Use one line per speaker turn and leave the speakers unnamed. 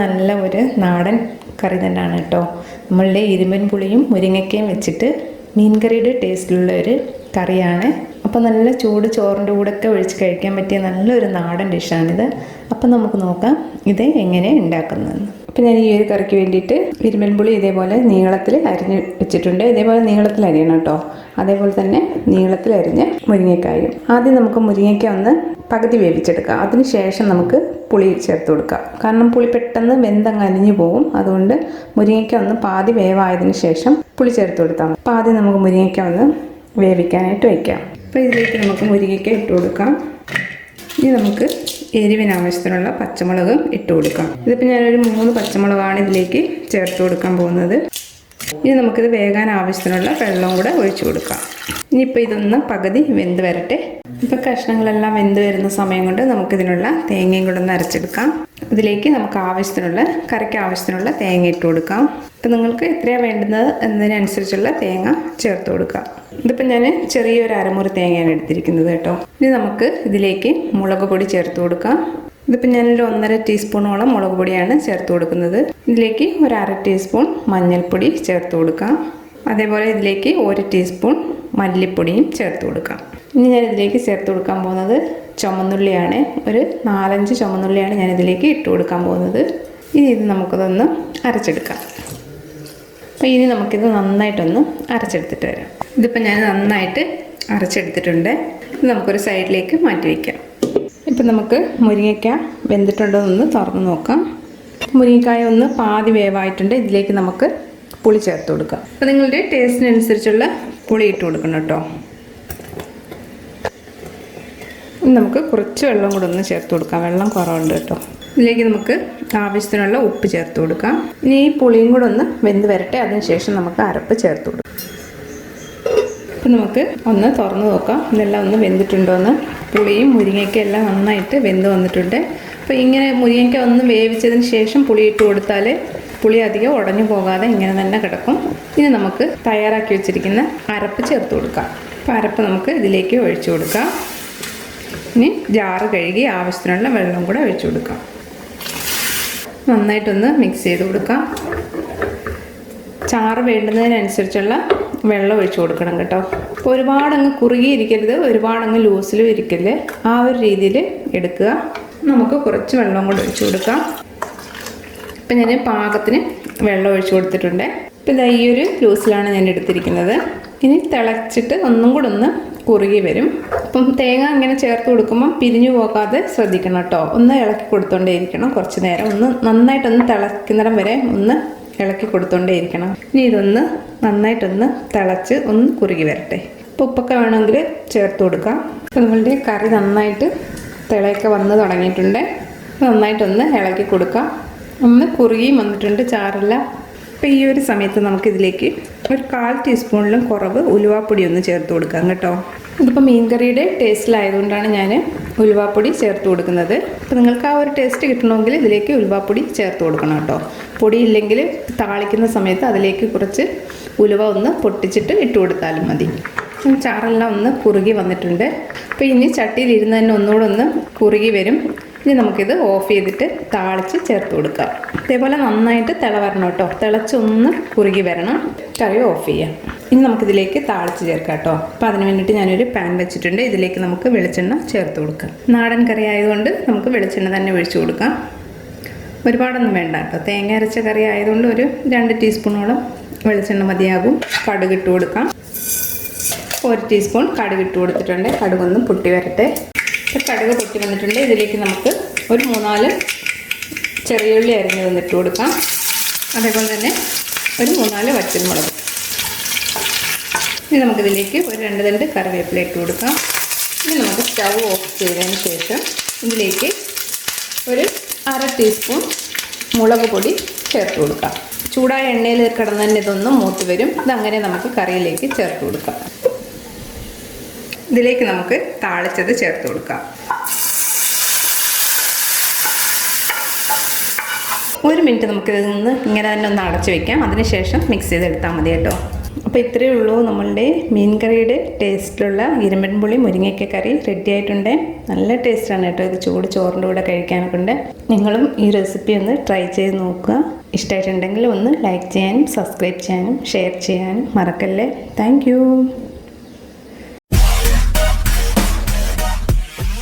നല്ല ഒരു നാടൻ കറി തന്നെയാണ് കേട്ടോ. നമ്മളുടെ ഇരുമ്പൻ പുളിയും മുരിങ്ങയ്ക്കയും വെച്ചിട്ട് മീൻകറിയുടെ ടേസ്റ്റിലുള്ള ഒരു കറിയാണ്. അപ്പോൾ നല്ല ചൂട് ചോറിന്റെ കൂടെയൊക്കെ ഒഴിച്ച് കഴിക്കാൻ പറ്റിയ നല്ലൊരു നാടൻ ഡിഷാണിത്. അപ്പോൾ നമുക്ക് നോക്കാം ഇത് എങ്ങനെ ഉണ്ടാക്കുന്നതെന്ന്. അപ്പം ഞാൻ ഈ ഒരു കറിക്ക് വേണ്ടിയിട്ട് ഇരുമൻപുളി ഇതേപോലെ നീളത്തിൽ അരിഞ്ഞ് വെച്ചിട്ടുണ്ട്. ഇതേപോലെ നീളത്തിൽ അരിയണം കേട്ടോ. അതേപോലെ തന്നെ നീളത്തിൽ അരിഞ്ഞ് മുരിങ്ങക്കായും. ആദ്യം നമുക്ക് മുരിങ്ങയ്ക്ക ഒന്ന് പകുതി വേവിച്ചെടുക്കാം. അതിന് ശേഷം നമുക്ക് പുളി ചേർത്ത് കൊടുക്കാം. കാരണം പുളി പെട്ടെന്ന് വെന്തങ്ങ് അലിഞ്ഞു പോകും അതുകൊണ്ട് മുരിങ്ങയ്ക്ക ഒന്ന് പാതി വേവായതിനു ശേഷം പുളി ചേർത്ത് കൊടുത്താൽ മതി. ആദ്യം നമുക്ക് മുരിങ്ങയ്ക്ക ഒന്ന് വേവിക്കാനായിട്ട് വയ്ക്കാം. അപ്പോൾ ഇതിലേക്ക് നമുക്ക് മുരിങ്ങയ്ക്ക ഇട്ട് കൊടുക്കാം. ഇനി നമുക്ക് എരിവിന് ആവശ്യത്തിനുള്ള പച്ചമുളക് ഇട്ട് കൊടുക്കാം. ഇതിപ്പോൾ ഞാനൊരു മൂന്ന് പച്ചമുളകാണ് ഇതിലേക്ക് ചേർത്ത് കൊടുക്കാൻ പോകുന്നത്. ഇനി നമുക്കിത് വേകാൻ ആവശ്യത്തിനുള്ള വെള്ളം കൂടെ ഒഴിച്ചു കൊടുക്കാം. ഇനിയിപ്പോൾ ഇതൊന്ന് പകുതി വെന്ത് വരട്ടെ. ഇപ്പോൾ കഷ്ണങ്ങളെല്ലാം വെന്ത് വരുന്ന സമയം കൊണ്ട് നമുക്കിതിനുള്ള തേങ്ങയും കൂടെ ഒന്ന് അരച്ചെടുക്കാം. ഇതിലേക്ക് നമുക്ക് ആവശ്യത്തിനുള്ള കറിക്ക് ആവശ്യത്തിനുള്ള തേങ്ങ ഇട്ട് കൊടുക്കാം. ഇപ്പം നിങ്ങൾക്ക് എത്രയാണ് വേണ്ടുന്നത് എന്നതിനനുസരിച്ചുള്ള തേങ്ങ ചേർത്ത് കൊടുക്കാം. ഇതിപ്പോൾ ഞാൻ ചെറിയൊരു അരമുറി തേങ്ങയാണ് എടുത്തിരിക്കുന്നത് കേട്ടോ. ഇനി നമുക്ക് ഇതിലേക്ക് മുളക് പൊടി ചേർത്ത് കൊടുക്കാം. ഇതിപ്പോൾ ഞാനൊരു ഒന്നര ടീസ്പൂണോളം മുളക് പൊടിയാണ് ചേർത്ത് കൊടുക്കുന്നത്. ഇതിലേക്ക് ഒരു അര ടീസ്പൂൺ മഞ്ഞൾപ്പൊടി ചേർത്ത് കൊടുക്കാം. അതേപോലെ ഇതിലേക്ക് ഒരു ടീസ്പൂൺ മല്ലിപ്പൊടിയും ചേർത്ത് കൊടുക്കാം. ഇനി ഞാൻ ഇതിലേക്ക് ചേർത്ത് കൊടുക്കാൻ പോകുന്നത് ചുമന്നുള്ളിയാണ്. ഒരു നാലഞ്ച് ചുമന്നുള്ളിയാണ് ഞാൻ ഇതിലേക്ക് ഇട്ട് കൊടുക്കാൻ പോകുന്നത്. ഇനി ഇത് നമുക്കതൊന്ന് അരച്ചെടുക്കാം. അപ്പോൾ ഇനി നമുക്കിത് നന്നായിട്ടൊന്ന് അരച്ചെടുത്തിട്ട് വരാം. ഇതിപ്പോൾ ഞാൻ നന്നായിട്ട് അരച്ചെടുത്തിട്ടുണ്ട്. ഇത് നമുക്കൊരു സൈഡിലേക്ക് മാറ്റി വയ്ക്കാം ഇപ്പം നമുക്ക് മുരിങ്ങയ്ക്ക വെന്തിട്ടുണ്ടോ എന്ന് തുറന്ന് നോക്കാം. മുരിങ്ങക്കായ ഒന്ന് പാതി വേവായിട്ടുണ്ട്. ഇതിലേക്ക് നമുക്ക് പുളി ചേർത്ത് കൊടുക്കാം. അപ്പോൾ നിങ്ങളുടെ ടേസ്റ്റിനനുസരിച്ചുള്ള പുളി ഇട്ട് കൊടുക്കണം കേട്ടോ. ഇനി നമുക്ക് കുറച്ച് വെള്ളം കൂടെ ഒന്ന് ചേർത്ത് കൊടുക്കാം. വെള്ളം കുറവുണ്ട് കേട്ടോ. ഇതിലേക്ക് നമുക്ക് ആവശ്യത്തിനുള്ള ഉപ്പ് ചേർത്ത് കൊടുക്കാം. ഇനി ഈ പുളിയും കൂടെ ഒന്ന് വെന്ത് വരട്ടെ. അതിനുശേഷം നമുക്ക് അരപ്പ് ചേർത്ത് കൊടുക്കാം. അപ്പം നമുക്ക് ഒന്ന് തുറന്ന് നോക്കാം. ഇതെല്ലാം ഒന്ന് വെന്തിട്ടുണ്ടോ എന്ന്. പുളിയും മുരിങ്ങയ്ക്കും എല്ലാം നന്നായിട്ട് വെന്ത് വന്നിട്ടുണ്ട്. അപ്പോൾ ഇങ്ങനെ മുരിങ്ങയ്ക്ക ഒന്ന് വേവിച്ചതിന് ശേഷം പുളി ഇട്ട് കൊടുത്താൽ പുളി അധികം ഉടഞ്ഞു പോകാതെ ഇങ്ങനെ തന്നെ കിടക്കും. ഇനി നമുക്ക് തയ്യാറാക്കി വെച്ചിരിക്കുന്ന അരപ്പ് ചേർത്ത് കൊടുക്കാം. അപ്പോൾ അരപ്പ് നമുക്ക് ഇതിലേക്ക് ഒഴിച്ചു കൊടുക്കാം. ഇനി ജാറ് കഴുകി ആവശ്യത്തിനുള്ള വെള്ളം കൂടെ ഒഴിച്ചു കൊടുക്കാം. നന്നായിട്ടൊന്ന് മിക്സ് ചെയ്ത് കൊടുക്കാം. ചാറ് വേണ്ടുന്നതിനനുസരിച്ചുള്ള വെള്ളം ഒഴിച്ചു കൊടുക്കണം കേട്ടോ. അപ്പോൾ ഒരുപാടങ്ങ് കുറുകിയിരിക്കരുത് ഒരുപാടങ്ങ് ലൂസിലും ഇരിക്കരുത്. ആ ഒരു രീതിയിൽ എടുക്കുക. നമുക്ക് കുറച്ച് വെള്ളം കൂടെ ഒഴിച്ചു കൊടുക്കാം. ഇപ്പം ഞാൻ പാകത്തിന് വെള്ളം ഒഴിച്ചു കൊടുത്തിട്ടുണ്ട്. ഇപ്പം ഇതാ ഈ ഒരു ലൂസിലാണ് ഞാൻ എടുത്തിരിക്കുന്നത്. ഇനി തിളച്ചിട്ട് ഒന്നും കൂടെ ഒന്ന് കുറുകി വരും. അപ്പം തേങ്ങ ഇങ്ങനെ ചേർത്ത് കൊടുക്കുമ്പം പിരിഞ്ഞു പോകാതെ ശ്രദ്ധിക്കണം കേട്ടോ. ഒന്ന് ഇളക്കി കൊടുത്തോണ്ടേ ഇരിക്കണം കുറച്ച് നേരം ഒന്ന് നന്നായിട്ടൊന്ന് തിളക്കുന്നിടം വരെ ഒന്ന് ഇളക്കി കൊടുത്തോണ്ടേ ഇരിക്കണം ഇനി ഇതൊന്ന് നന്നായിട്ടൊന്ന് തിളച്ച് ഒന്ന് കുറുകി വരട്ടെ. ഇപ്പോൾ ഉപ്പൊക്കെ വേണമെങ്കിൽ ചേർത്ത് കൊടുക്കാം. നമ്മളുടെ കറി നന്നായിട്ട് തിളയൊക്കെ വന്ന് തുടങ്ങിയിട്ടുണ്ട്. നന്നായിട്ടൊന്ന് ഇളക്കി കൊടുക്കാം. ഒന്ന് കുറുകിയും വന്നിട്ടുണ്ട്. ചാറെല്ലാം അപ്പോൾ ഈ ഒരു സമയത്ത് നമുക്കിതിലേക്ക് ഒരു കാൽ ടീസ്പൂണിലും കുറവ് ഉലുവാപ്പൊടി ഒന്ന് ചേർത്ത് കൊടുക്കാം കേട്ടോ. ഇതിപ്പോൾ മീൻകറിയുടെ ടേസ്റ്റിലായതുകൊണ്ടാണ് ഞാൻ ഉലുവാപ്പൊടി ചേർത്ത് കൊടുക്കുന്നത്. അപ്പോൾ നിങ്ങൾക്ക് ആ ഒരു ടേസ്റ്റ് കിട്ടണമെങ്കിൽ ഇതിലേക്ക് ഉലുവാപ്പൊടി ചേർത്ത് കൊടുക്കണം കേട്ടോ. പൊടി ഇല്ലെങ്കിൽ താളിക്കുന്ന സമയത്ത് അതിലേക്ക് കുറച്ച് ഉലുവ ഒന്ന് പൊട്ടിച്ചിട്ട് ഇട്ട് കൊടുത്താലും മതി. ചാറെല്ലാം ഒന്ന് കുറുകി വന്നിട്ടുണ്ട്. അപ്പോൾ ഇനി ചട്ടിയിൽ ഇരുന്ന് തന്നെ ഒന്നുകൂടെ ഒന്ന് കുറുകി വരും. ഇനി നമുക്കിത് ഓഫ് ചെയ്തിട്ട് താളിച്ച് ചേർത്ത് കൊടുക്കാം. ഇതേപോലെ നന്നായിട്ട് തിള വരണം കേട്ടോ. തിളച്ചൊന്ന് കുറുകി വരണം. കറി ഓഫ് ചെയ്യാം. ഇനി നമുക്കിതിലേക്ക് താളിച്ച് ചേർക്കാം കേട്ടോ. അപ്പോൾ അതിന് വേണ്ടിയിട്ട് ഞാനൊരു പാൻ വെച്ചിട്ടുണ്ട്. ഇതിലേക്ക് നമുക്ക് വെളിച്ചെണ്ണ ചേർത്ത് കൊടുക്കാം. നാടൻ കറി ആയതുകൊണ്ട് നമുക്ക് വെളിച്ചെണ്ണ തന്നെ ഒഴിച്ചു കൊടുക്കാം. ഒരുപാടൊന്നും വേണ്ട കേട്ടോ. തേങ്ങ അരച്ച കറി ആയതുകൊണ്ട് ഒരു രണ്ട് ടീസ്പൂണോളം വെളിച്ചെണ്ണ മതിയാകും. കടുക് ഇട്ട് കൊടുക്കാം. ഒരു ടീസ്പൂൺ കടുക് ഇട്ട് കൊടുത്തിട്ടുണ്ട്. കടുകൊന്നും പൊട്ടി വരട്ടെ. കടുക് പൊട്ടി വന്നിട്ടുണ്ട്. ഇതിലേക്ക് നമുക്ക് ഒരു മൂന്നാൽ ചെറിയുള്ളി അരിഞ്ഞ് ഇട്ട് കൊടുക്കാം. അതേപോലെ തന്നെ ഒരു മൂന്നാൽ വറ്റൽമുളക്. ഇനി നമുക്കിതിലേക്ക് ഒരു രണ്ട് രണ്ട് കറിവേപ്പില ഇട്ട് കൊടുക്കാം. ഇനി നമുക്ക് സ്റ്റവ് ഓഫ് ചെയ്തതിന് ശേഷം ഇതിലേക്ക് ഒരു അര ടീസ്പൂൺ മുളക് പൊടി ചേർത്ത് കൊടുക്കാം. ചൂടായ എണ്ണയിൽ കിടന്ന് തന്നെ ഇതൊന്ന് മൂത്ത് വരും. ഇതങ്ങനെ നമുക്ക് കറിയിലേക്ക് ചേർത്ത് കൊടുക്കാം. ഇതിലേക്ക് നമുക്ക് താളിച്ചത് ചേർത്ത് കൊടുക്കാം. ഒരു മിനിറ്റ് നമുക്ക് ഇതിൽ നിന്ന് ഇങ്ങനെ തന്നെ ഒന്ന് അടച്ചു വെക്കാം. അതിനുശേഷം മിക്സ് ചെയ്തെടുത്താൽ മതി കേട്ടോ. അപ്പോൾ ഇത്രയേ ഉള്ളൂ നമ്മളുടെ മീൻ കറിയുടെ ടേസ്റ്റിലുള്ള ഇരുമ്പൻ പുളി മുരിങ്ങയ്ക്ക കറി റെഡി ആയിട്ടുണ്ട്. നല്ല ടേസ്റ്റാണ് കേട്ടോ ഇത് ചൂട് ചോറിന്റെ കൂടെ കഴിക്കാനൊക്കെ ഉണ്ട്. നിങ്ങളും ഈ റെസിപ്പി ഒന്ന് ട്രൈ ചെയ്ത് നോക്കുക. ഇഷ്ടമായിട്ടുണ്ടെങ്കിൽ ഒന്ന് ലൈക്ക് ചെയ്യാനും സബ്സ്ക്രൈബ് ചെയ്യാനും ഷെയർ ചെയ്യാനും മറക്കല്ലേ? താങ്ക്